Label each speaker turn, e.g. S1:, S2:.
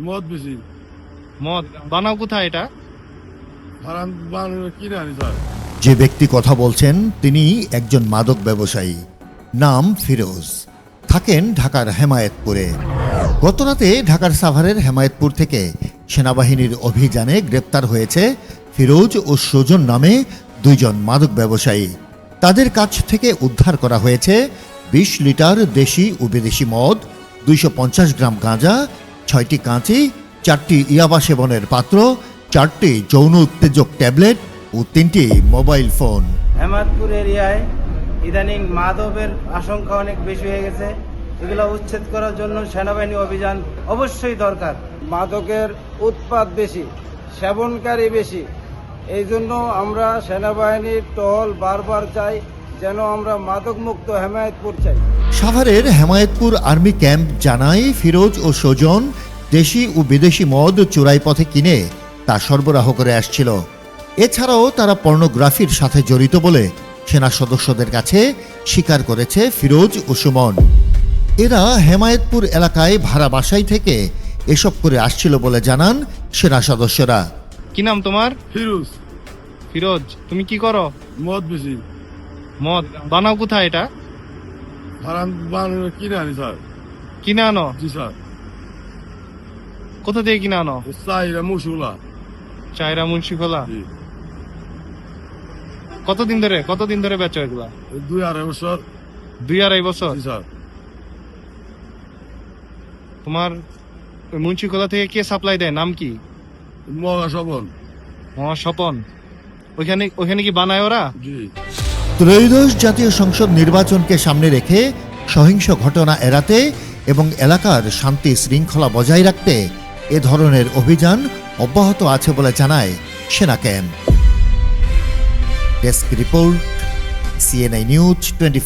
S1: মদ বেশি।
S2: মদ। বানাও কোথায় এটা?
S1: স্যার
S3: যে ব্যক্তি কথা বলছেন তিনি একজন মাদক ব্যবসায়ী। নাম ফিরোজ। থাকেন ঢাকার হেমায়েতপুরে। গতরাতে ঢাকার সাভারের হেমায়েতপুর থেকে সেনাবাহিনীর অভিযানে গ্রেপ্তার হয়েছে ফিরোজ ও সুজন নামে দুইজন মাদক ব্যবসায়ী। তাদের কাছ থেকে উদ্ধার করা হয়েছে বিশ লিটার দেশি ও বিদেশি মদ দুইশো পঞ্চাশ গ্রাম গাঁজা ছয়টি কাঁচি, চারটি ইয়াবা সেবনের পাত্র, চারটি যৌন উত্তেজক ট্যাবলেট ও তিনটি মোবাইল ফোন।
S4: হেমাদপুর এরিয়ায় ইদানিং মাদকের আশঙ্কা অনেক বেশি হয়ে গেছে। এগুলো উচ্ছেদ করার জন্য সেনাবাহিনী অভিযান অবশ্যই দরকার। মাদকের উৎপাদ বেশি, সেবনকারী বেশি। এই জন্য আমরা সেনাবাহিনীর টহল বারবার চাই যেন আমরা মাদক মুক্ত হেমায়তপুর চাই।
S3: সাভারের হেমায়েতপুর আর্মি ক্যাম্প জানায় ফিরোজ ও সোজন দেশি ও বিদেশি মদ চোরাই পথে কিনে তা সরবরাহ করে আসছিল। এছাড়াও তারা পর্নোগ্রাফির সাথে জড়িত বলে সেনা সদস্যদের কাছে স্বীকার করেছে ফিরোজ ও সুমন। এরা হেমায়েতপুর এলাকায় ভাড়া বাসাই থেকে এসব করে আসছিল বলে জানান সেনা সদস্যরা।
S2: কি নাম তোমার?
S1: ফিরোজ।
S2: ফিরোজ তুমি কি করো?
S1: মদ বেশি।
S2: মদ? বানাও কোথায় এটা?
S1: হারাম বানানো কিনে আনি স্যার।
S2: কিনে আনো?
S1: জি স্যার।
S2: কোথা থেকে কিনে আনো?
S1: চাহিদা মুসুলা
S2: চায়রা মুন্সিখোলা কতদিন ধরে কতদিন ধরে বেচো এগুলা?
S1: দুই আড়াই বছর।
S2: দুই আড়াই বছর?
S1: স্যার।
S2: তোমার মুন্সিখোলা থেকে কে সাপ্লাই দেয়? নাম কি?
S1: মগা সবল
S2: মহা স্বপন ওইখানে ওইখানে কি বানায় ওরা?
S1: জি।
S3: ত্রয়োদশ জাতীয় সংসদ নির্বাচনকে সামনে রেখে সহিংস ঘটনা এড়াতে এবং এলাকার শান্তি শৃঙ্খলা বজায় রাখতে এ ধরনের অভিযান অব্যাহত আছে বলে জানায় সেনা camp. Desk report CNI news twenty